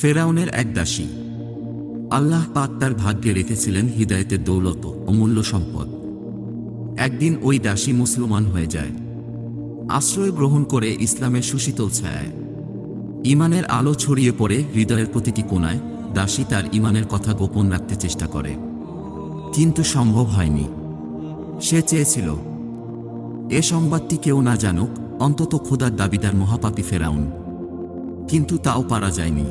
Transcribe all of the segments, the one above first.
ফেরাউনের এক দাসী। আল্লাহ পাক তার ভাগ্যে রেখেছিলেন হৃদায়তের দৌলত অমূল্য সম্পদ। একদিন ওই দাসী মুসলমান হয়ে যায়। আশ্রয় গ্রহণ করে ইসলামের সুশীতল ছায়ায়। ইমানের আলো ছড়িয়ে পড়ে হৃদয়ের প্রতিটি কোণায়, দাসী তার ইমানের কথা গোপন রাখতে চেষ্টা করে। কিন্তু সম্ভব হয়নি। সে চেয়েছিল, এ সংবাদটি কেউ না জানুক, অন্তত খোদার দাবিদার মহাপাপী ফেরাউন। কিন্তু তাও পারা যায়নি।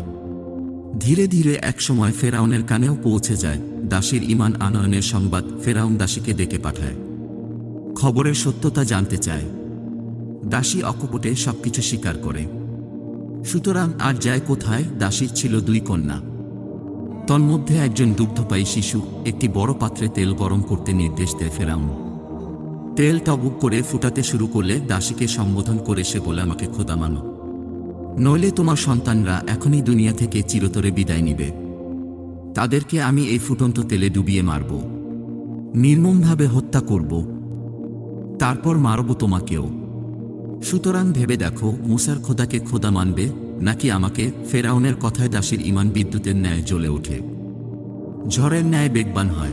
ধীরে ধীরে একসময় ফেরাউনের কানেও পৌঁছে যায়। দাসীর ইমান আনয়নের সংবাদ ফেরাউন দাসীকে ডেকে পাঠায়। খবরের সত্যতা জানতে চায়। দাসী অকপটে সবকিছু স্বীকার করে। সুতরাং আর যায় কোথায়? দাসীর ছিল দুই কন্যা। তন্মধ্যে একজন দুগ্ধপায়ী শিশু একটি বড় পাত্রে তেল গরম করতে নির্দেশ দেয় ফেরাউন। তেল টবুক করে ফুটাতে শুরু করলে দাসীকে সম্বোধন করে সে বলে, আমাকে খোদা মানো। নইলে তোমার সন্তানরা এখনই দুনিয়া থেকে চিরতরে বিদায় নিবে। তাদেরকে আমি এই ফুটন্ত তেলে ডুবিয়ে মারব। নির্মমভাবে হত্যা করব। তারপর মারব তোমাকেও। সুতরাং ভেবে দেখো, মুসার খোদাকে খোদা মানবে, নাকি আমাকে ফেরাউনের কথায় দাসীর ইমান বিদ্যুতের ন্যায় জ্বলে ওঠে। ঝড়ের ন্যায় বেগবান হয়।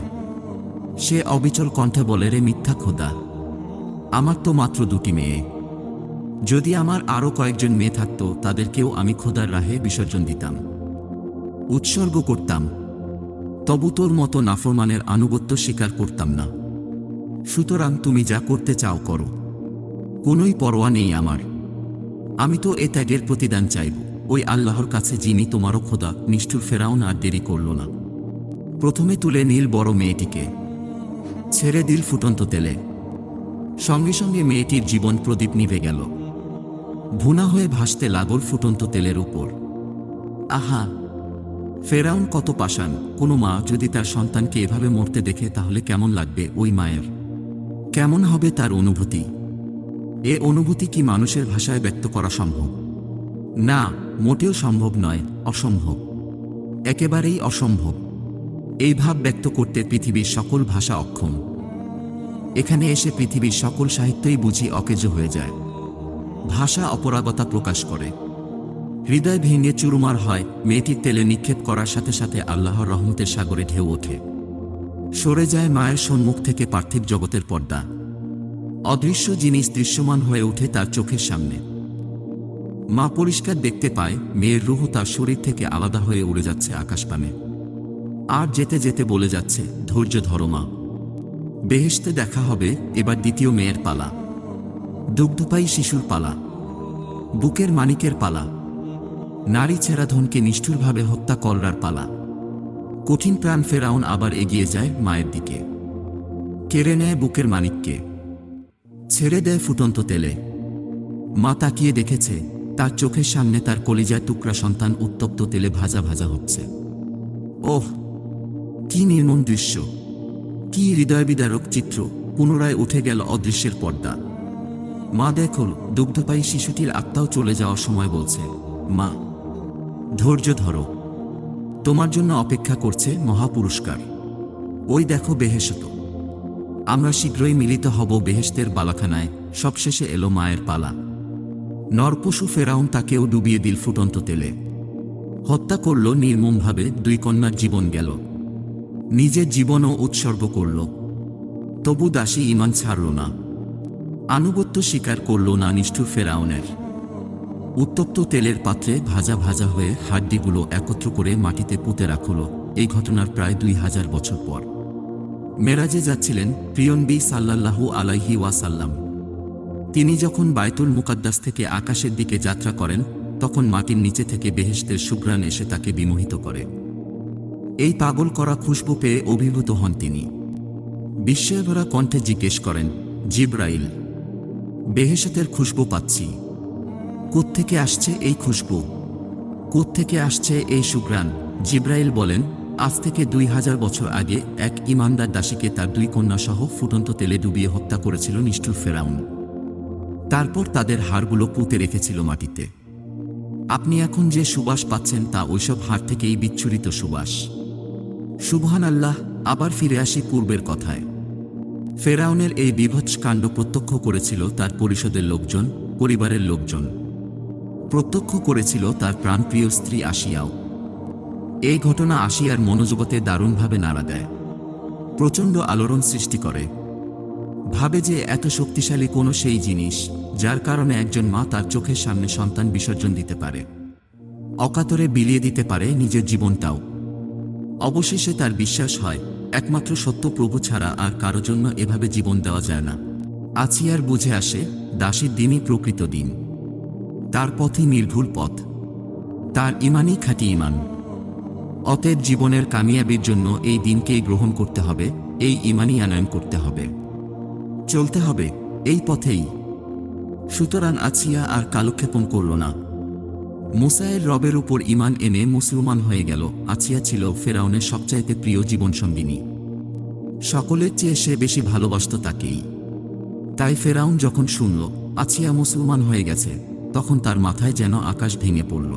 সে অবিচল কণ্ঠে বলে, রে মিথ্যা খোদা, আমার তো মাত্র দুটি মেয়ে। যদি আমার আরও কয়েকজন মেয়ে থাকত, তাদেরকেও আমি খোদার রাহে বিসর্জন দিতাম। উৎসর্গ করতাম। তবু তোর মতো নাফরমানের আনুগত্য স্বীকার করতাম না। সুতরাং তুমি যা করতে চাও করো। কোনোই পরোয়া নেই আমার। আমি তো এ ত্যাগের প্রতিদান চাইব। ওই আল্লাহর কাছে যিনি তোমারও খোদা, নিষ্ঠুর ফেরাউন আর দেরি করল না। প্রথমে তুলে নীল বড় মেয়েটিকে। ছেড়ে দিল ফুটন্ত তেলে। সঙ্গে সঙ্গে মেয়েটির জীবন প্রদীপ নিভে গেল। ভুনা হয়ে ভাসতে লাগল ফুটন্ত তেলের উপর। আহা, ফেরাউন কত পাষাণ। কোনো মা যদি তার সন্তানকে এভাবে মরতে দেখে, তাহলে কেমন লাগবে ওই মায়ের? কেমন হবে তার অনুভূতি? এ অনুভূতি কি মানুষের ভাষায় ব্যক্ত করা সম্ভব? না, মোটেও সম্ভব নয়, অসম্ভব। একেবারেই অসম্ভব। এই ভাব ব্যক্ত করতে পৃথিবীর সকল ভাষা অক্ষম। এখানে এসে পৃথিবীর সকল সাহিত্যই বুঝি অকেজ হয়ে যায়। ভাষা অপরাগতা প্রকাশ করে। হৃদয় ভেঙে চুরুমার হয়, মেয়েটির তেলে নিক্ষেপ করার সাথে সাথে আল্লাহর রহমতের সাগরে ঢেউ ওঠে। সরে যায় মায়ের সম্মুখ থেকে পার্থিব জগতের পর্দা। অদৃশ্য জিনিস দৃশ্যমান হয়ে ওঠে তার চোখের সামনে। মা পরিষ্কার দেখতে পায়, মেয়ের রুহ তার শরীর থেকে আলাদা হয়ে উড়ে যাচ্ছে আকাশপানে। আর যেতে যেতে বলে যাচ্ছে, ধৈর্য ধরো মা। বেহেশতে দেখা হবে, এবার দ্বিতীয় মেয়ের পালা। দুগ্ধপায়ী শিশুর পালা, বুকের মানিকের পালা, নারী ছেঁড়া ধনকে নিষ্ঠুরভাবে হত্যা কররার পালা। কঠিন প্রাণ ফেরাউন আবার এগিয়ে যায় মায়ের দিকে। কেড়ে নেয় বুকের মানিককে। ছেড়ে দেয় ফুটন্ত তেলে। মা তাকিয়ে দেখেছে, তার চোখের সামনে তার কলিজায় টুকরা সন্তান উত্তপ্ত তেলে ভাজা ভাজা হচ্ছে। ওহ, কি নির্মম দৃশ্য। কি হৃদয়বিদারক চিত্র। পুনরায় উঠে গেল অদৃশ্যের পর্দা। মা দেখল দুগ্ধপায়ী শিশুটির আত্মাও চলে যাওয়ার সময় বলছে, মা, ধৈর্য ধরো। তোমার জন্য অপেক্ষা করছে মহাপুরস্কার। ওই দেখো বেহেশত। আমরা শীঘ্রই মিলিত হব বেহেশতের বালাখানায়, সবশেষে এলো মায়ের পালা। নরপশু ফেরাউন তাকেও ডুবিয়ে দিল ফুটন্ত তেলে। হত্যা করল নির্মমভাবে দুই কন্যার জীবন গেল। নিজের জীবনও উৎসর্গ করল। তবু দাসী ইমান ছাড়ল না। আনুগত্য স্বীকার করল না নিষ্ঠুর ফেরাউনের। উত্তপ্ত তেলের পাত্রে ভাজা ভাজা হয়ে হাড্ডিগুলো একত্র করে মাটিতে পুঁতে রাখল। এই ঘটনার প্রায় দুই হাজার বছর পর। মেরাজে যাচ্ছিলেন প্রিয়নবী সাল্লাল্লাহু আলাইহি ওয়াসাল্লাম। তিনি যখন বায়তুল মুকাদ্দাস থেকে আকাশের দিকে যাত্রা করেন, তখন মাটির নিচে থেকে বেহেশতের সুগ্রাণ এসে তাকে বিমোহিত করে। এই পাগল করা খুশবু পেয়ে অভিভূত হন তিনি। বিস্ময়ভরা কণ্ঠে জিজ্ঞেস করেন, জিব্রাইল বেহেশতের খুশবু পাচ্ছি। কোত্থেকে আসছে এই খুশবু? কোত্থেকে আসছে এই সুগ্রাণ জিব্রাইল বলেন, আজ থেকে দুই হাজার বছর আগে এক ইমানদার দাসীকে তার দুই কন্যা সহ ফুটন্ত তেলে ডুবিয়ে হত্যা করেছিল নিষ্ঠুর ফেরাউন। তারপর তাদের হাড়গুলো পুঁতে রেখেছিল মাটিতে। আপনি এখন যে সুবাস পাচ্ছেন তা ওইসব হাড় থেকেই বিচ্ছুরিত সুবাস। সুবহান আল্লাহ আবার ফিরে আসি পূর্বের কথায়। ফেরাউনের এই বিভৎস কাণ্ড প্রত্যক্ষ করেছিল তার পরিষদের লোকজন, পরিবারের লোকজন। প্রত্যক্ষ করেছিল তার প্রাণপ্রিয় স্ত্রী আসিয়াও এই ঘটনা আসিয়ার মনোজগতে দারুণভাবে নাড়া দেয়। প্রচণ্ড আলোড়ন সৃষ্টি করে। ভাবে যে এত শক্তিশালী কোনো সেই জিনিস, যার কারণে একজন মা তার চোখের সামনে সন্তান বিসর্জন দিতে পারে। অকাতরে বিলিয়ে দিতে পারে নিজের জীবনটাও। অবশেষে তার বিশ্বাস হয়, একমাত্র সত্য প্রভু ছাড়া আর কারও জন্য এভাবে জীবন দেওয়া যায় না। আছিয়ার বুঝে আসে, দাসীর দিনই প্রকৃত দিন। তার পথই নির্ভুল পথ। তার ইমানই খাঁটি ইমান। অতএব জীবনের কামিয়াবির জন্য এই দিনকেই গ্রহণ করতে হবে, এই ইমানই আনয়ন করতে হবে। চলতে হবে, এই পথেই। সুতরাং আছিয়া আর কালক্ষেপণ করল না। মুসায়ের রবের উপর ইমান এনে মুসলমান হয়ে গেল, আছিয়া ছিল ফেরাউনের সবচাইতে প্রিয় জীবনসঙ্গিনী। সকলের চেয়ে সে বেশি ভালোবাসত তাকেই। তাই ফেরাউন যখন শুনল, আছিয়া মুসলমান হয়ে গেছে, তখন তার মাথায় যেন আকাশ ভেঙে পড়ল।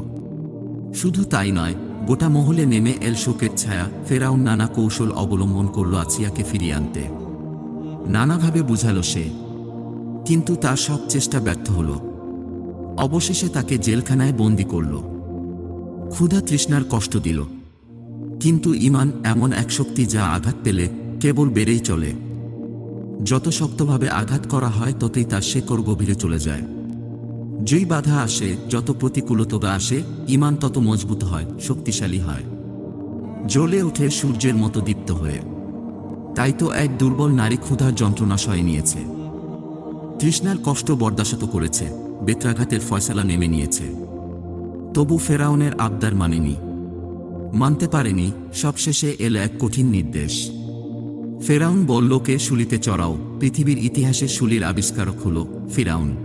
শুধু তাই নয়, গোটা মহলে নেমে এল শোকের ছায়া, ফেরাউন নানা কৌশল অবলম্বন করল আছিয়াকে ফিরিয়ে আনতে। নানাভাবে বুঝালো সে। কিন্তু তার সব চেষ্টা ব্যর্থ হল। অবশেষে তাকে জেলখানায় বন্দি করল। ক্ষুধা তৃষ্ণার কষ্ট দিল। কিন্তু ইমান এমন এক শক্তি যা আঘাত পেলে কেবল বেড়েই চলে। যত শক্তভাবে আঘাত করা হয়, ততই তার শেকড় গভীরে চলে যায়। যেই বাধা আসে, যত প্রতিকূলতা আসে ইমান তত মজবুত হয়, শক্তিশালী হয়। জ্বলে ওঠে সূর্যের মতো দীপ্ত হয়ে। তাই তো এক দুর্বল নারী ক্ষুধার যন্ত্রণা সয়ে নিয়েছে। তৃষ্ণার কষ্ট বরদাশত করেছে। বেত্রাঘাতের ফয়সালা নেমে নিয়েছে। তবু ফেরাউনের আবদার মানেনি। মানতে পারেনি, সবশেষে এল এক কঠিন নির্দেশ। ফেরাউন বললোকে শুলিতে চড়াও, পৃথিবীর ইতিহাসে শুলির আবিষ্কারক হল ফিরাউন।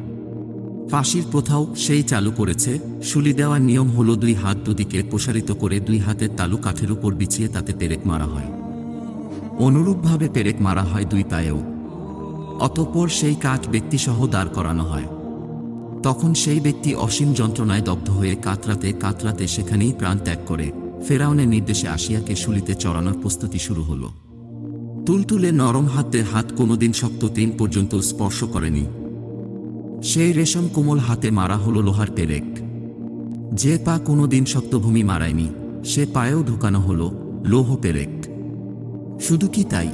ফাঁসির প্রথাও সেই চালু করেছে, শুলি দেওয়ার নিয়ম হল দুই হাত দুদিকে প্রসারিত করে দুই হাতের তালু কাঠের উপর বিছিয়ে তাতে পেরেক মারা হয়। অনুরূপভাবে পেরেক মারা হয় দুই পায়েও। অতঃপর সেই কাঠ ব্যক্তিসহ দাঁড় করানো হয়। তখন সেই ব্যক্তি অসীম যন্ত্রণায় দগ্ধ হয়ে কাতরাতে কাতরাতে সেখানেই প্রাণ ত্যাগ করে ফেরাউনের নির্দেশে আসিয়াকে শুলিতে চড়ানোর প্রস্তুতি শুরু হল। তুলতুলে নরম হাতে হাত কোনোদিন শক্ত তিন পর্যন্ত স্পর্শ করেনি। সেই রেশম কোমল হাতে মারা হলো লোহার পেরেক। যে পা কোনোদিন শক্তভূমি মারায়নি, সে পায়েও ঢুকানো হলো লৌহ পেরেক। শুধু কি তাই?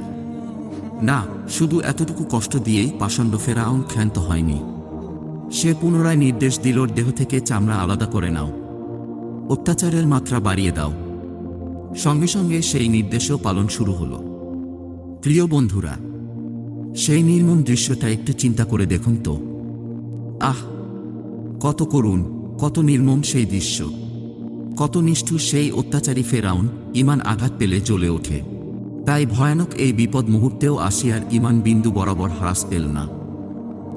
না, শুধু এতটুকু কষ্ট দিয়েই পাষণ্ড ফেরাউন ক্ষান্ত হয়নি। সে পুনরায় নির্দেশ দিল, দেহ থেকে চামড়া আলাদা করে নাও। অত্যাচারের মাত্রা বাড়িয়ে দাও। সঙ্গে সঙ্গে সেই নির্দেশও পালন শুরু হলো। প্রিয় বন্ধুরা, সেই নির্মম দৃশ্যটা একটু চিন্তা করে দেখুন তো। আহ, কত করুণ, কত নির্মম সেই দৃশ্য। কত নিষ্ঠুর সেই অত্যাচারী ফেরাউন ইমান আঘাত পেলে জ্বলে ওঠে। তাই ভয়ানক এই বিপদ মুহূর্তেও আসিয়ার ইমান বিন্দু বরাবর হ্রাস পেল না।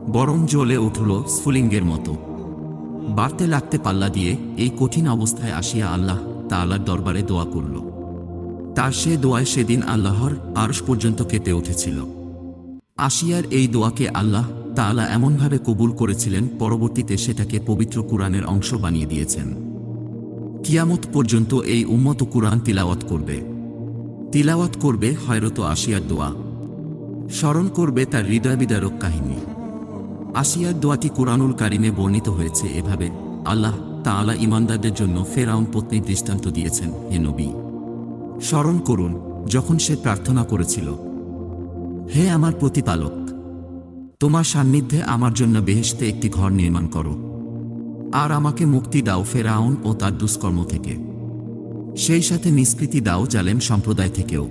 বরং জ্বলে উঠল স্ফুলিঙ্গের মতো। বাড়তে লাগতে পাল্লা দিয়ে এই কঠিন অবস্থায় আসিয়া আল্লাহ তা আল্লাহর দরবারে দোয়া করল। তার সে দোয়ায় সেদিন আল্লাহর আরশ পর্যন্ত কেটে উঠেছিল। আসিয়ার এই দোয়াকে আল্লাহ তাআলা এমনভাবে কবুল করেছিলেন, পরবর্তীতে সেটাকে পবিত্র কুরআনের অংশ বানিয়ে দিয়েছেন। কিয়ামত পর্যন্ত এই উম্মত কুরআন তিলাওয়াত করবে। তিলাওয়াত করবে হয়রত আসিয়ার দোয়া। স্মরণ করবে তার হৃদয় বিদারক কাহিনী। আসিয়ার দোয়াটি কুরআনুল কারিমে বর্ণিত হয়েছে এভাবে, আল্লাহ তাআলা ইমানদারদের জন্য ফেরাউন পত্নী দৃষ্টান্ত দিয়েছেন, হে নবী। স্মরণ করুন, যখন সে প্রার্থনা করেছিল, হে আমার প্রতিপালক, তোমার সান্নিধ্যে আমার জন্য বেহেশতে একটি ঘর নির্মাণ করো, আর আমাকে মুক্তি দাও ফেরাউন ও তার দুষ্কর্ম থেকে। সেই সাথে নিষ্কৃতি দাও জালেম সম্প্রদায় থেকেও।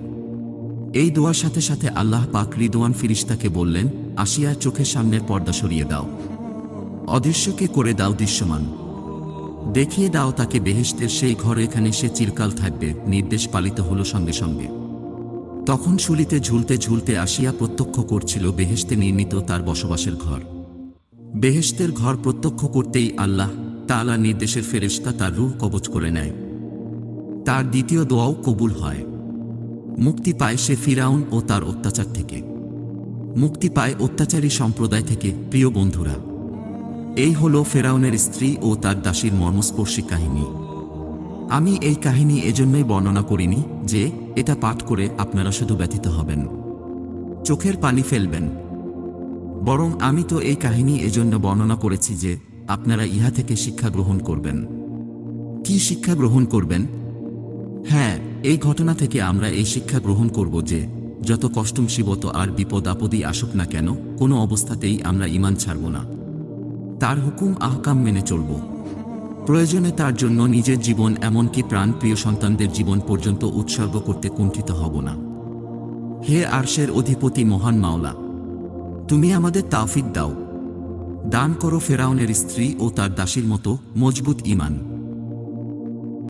এই দোয়ার সাথে সাথে আল্লাহ পাক রিদওয়ান ফিরিস্তাকে বললেন, আসিয়া চোখের সামনের পর্দা সরিয়ে দাও। অদৃশ্যকে করে দাও দৃশ্যমান। দেখিয়ে দাও তাকে বেহেশতের সেই ঘর এখানে সে চিরকাল থাকবে, নির্দেশ পালিত হলো সঙ্গে সঙ্গে। তখন শুলিতে ঝুলতে ঝুলতে আসিয়া প্রত্যক্ষ করছিল বেহেশতে নির্মিত তার বসবাসের ঘর। বেহেশতের ঘর প্রত্যক্ষ করতেই আল্লাহ তাআলা নির্দেশের ফেরেশতা তার রূহ কবচ করে নেয়। তার দ্বিতীয় দোয়াও কবুল হয়। মুক্তি পায় সে ফিরাউন ও তার অত্যাচার থেকে। মুক্তি পায় অত্যাচারী সম্প্রদায় থেকে প্রিয় বন্ধুরা। এই হল ফেরাউনের স্ত্রী ও তার দাসীর মর্মস্পর্শী কাহিনী। আমি এই কাহিনী এজন্যই বর্ণনা করিনি যে এটা পাঠ করে আপনারা শুধু ব্যথিত হবেন। চোখের পানি ফেলবেন। বরং আমি তো এই কাহিনী এজন্য বর্ণনা করেছি যে আপনারা ইহা থেকে শিক্ষা গ্রহণ করবেন। কি শিক্ষা গ্রহণ করবেন? হ্যাঁ এই ঘটনা থেকে আমরা এই শিক্ষা গ্রহণ করব যে, যত কষ্ট মুসিবত আর বিপদ আপদই আসুক না কেন, কোনো অবস্থাতেই আমরা ইমান ছাড়ব না। তার হুকুম আহকাম মেনে চলব। প্রয়োজনে তার জন্য নিজের জীবন এমনকি প্রাণ প্রিয় সন্তানদের জীবন পর্যন্ত উৎসর্গ করতে কুণ্ঠিত হব না। হে আরশের অধিপতি মহান মাওলা, তুমি আমাদের তাওফিক দাও। দান করো ফেরাউনের স্ত্রী ও তার দাসীর মতো মজবুত ইমান